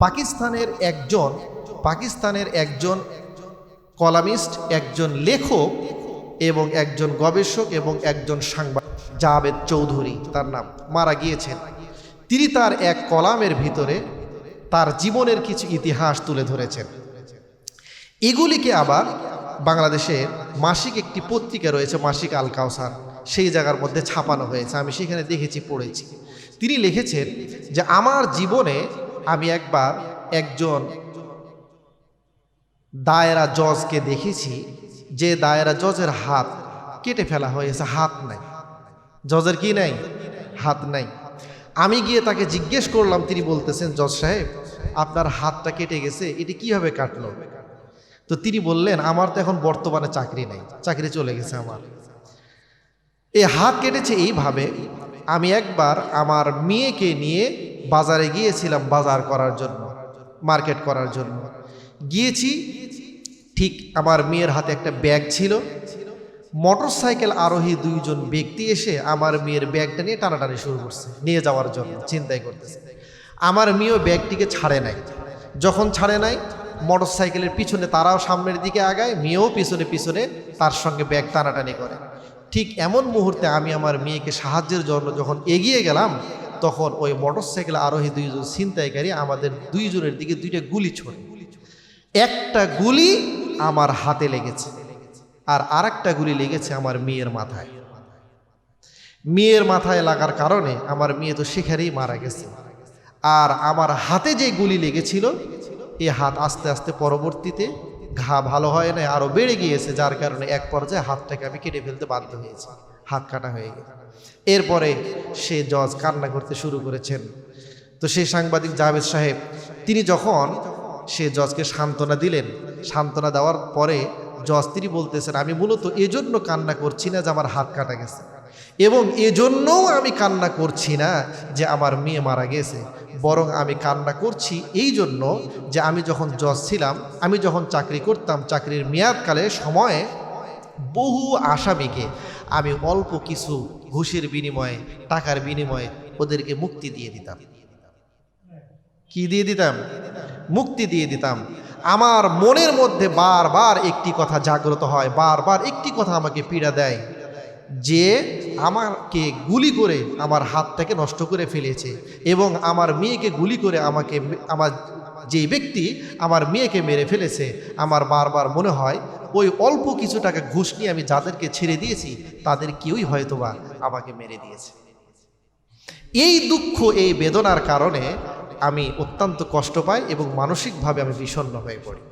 পাকিস্তানের একজন পাকিস্তানের একজন কলামিস্ট, একজন লেখক এবং একজন গবেষক এবং একজন সাংবাদিক জাভেদ চৌধুরী, তার নাম মারা গিয়েছেন। তিনি তার এক কলামের ভিতরে তার জীবনের কিছু ইতিহাস তুলে ধরেছেন। এগুলিকে আবার বাংলাদেশের মাসিক একটি পত্রিকা রয়েছে, মাসিক আল কাউসার। সেই জায়গার মধ্যে ছাপানো হয়েছে, আমি সেখানে দেখেছি, পড়েছি। তিনি লিখেছেন যে, আমার জীবনে আমি একবার একজন দায়রা জজকে দেখেছি, যে দায়রা জজের হাত কেটে ফেলা হয়েছে, হাত নাই। জজের কি নাই? হাত নাই। আমি গিয়ে তাকে জিজ্ঞেস করলাম, তিনি বলতেছেন, জজ সাহেব, আপনার হাতটা কেটে গেছে, এটি কীভাবে কাটলো? তো তিনি বললেন, আমার তো এখন বর্তমানে চাকরি নেই, চাকরি চলে গেছে আমার। এই হাত কেটেছে এইভাবে আমি একবার আমার মেয়েকে নিয়ে বাজারে গিয়েছিলাম বাজার করার জন্য, মার্কেট করার জন্য। গিয়েছি, ঠিক আমার মেয়ের হাতে একটা ব্যাগ ছিল। মোটর সাইকেল আরোহী দুইজন ব্যক্তি এসে আমার মেয়ের ব্যাগটা নিয়ে টানাটানি শুরু করছে, নিয়ে যাওয়ার জন্য, চিন্তাই করতেছে। আমার মেয়েও ব্যাগটিকে ছাড়ে নাই। যখন ছাড়ে নাই মোটর সাইকেলের পিছনে তারাও সামনের দিকে আগায়, মেয়েও পিছনে পিছনে তার সঙ্গে ব্যাগ টানাটানি করে। ঠিক এমন মুহূর্তে আমি আমার মেয়েকে সাহায্যের জন্য যখন এগিয়ে গেলাম তখন ওই মোটর সাইকেল আরোহী দুইজন ছিনতাইকারী আমাদের দুইজনের দিকে দুইটা গুলি ছোড়ে। একটা গুলি আমার হাতে লেগেছে আর আরেকটা গুলি লেগেছে আমার মেয়ের মাথায়। মেয়ের মাথায় লাগার কারণে আমার মেয়ে তো সেখানেই মারা গেছে। আর আমার হাতে যে গুলি লেগেছিল, এ হাত আস্তে আস্তে পরবর্তীতে ঘা ভালো হয় না আরও বেড়ে গিয়েছে, যার কারণে এক পর্যায়ে হাতটাকে আমি কেটে ফেলতে বাধ্য হয়েছি। হাত কাটা হয়ে গেছে এরপরে সে জজ কান্না করতে শুরু করেছেন। তো সেই সাংবাদিক জাভেদ সাহেব, তিনি যখন সে জজকে সান্ত্বনা দিলেন, সান্ত্বনা দেওয়ার পরে জজ তিনি বলতেছেন, আমি মূলত এজন্য কান্না করছি না যে আমার হাত কাটা গেছে এবং এজন্যও আমি কান্না করছি না যে আমার মেয়ে মারা গেছে। বরং আমি কান্না করছি এই জন্য যে আমি যখন জজ ছিলাম, আমি যখন চাকরি করতাম, চাকরির মেয়াদকালে সময়ে বহু আসামিকে আমি অল্প কিছু ঘুষের বিনিময়ে, টাকার বিনিময়ে ওদেরকে মুক্তি দিয়ে দিতাম। কি দিয়ে দিতাম? মুক্তি দিয়ে দিতাম। আমার মনের মধ্যে বারবার একটি কথা জাগ্রত হয়, বারবার একটি কথা আমাকে পীড়া দেয়, যে আমাকে গুলি করে আমার হাতটাকে নষ্ট করে ফেলেছে এবং আমার মেয়েকে গুলি করে আমাকে, আমার যে ব্যক্তি আমার মেয়েকে মেরে ফেলেছে, আমার বারবার মনে হয় ওই অল্প কিছু টাকা ঘুষ নিয়ে আমি যাদেরকে ছেড়ে দিয়েছি, তাদের কেউই হয়তোবা আমাকে মেরে দিয়েছে। এই দুঃখ, এই বেদনার কারণে আমি অত্যন্ত কষ্ট পাই এবং মানসিকভাবে আমি বিষণ্ন হয়ে পড়ি।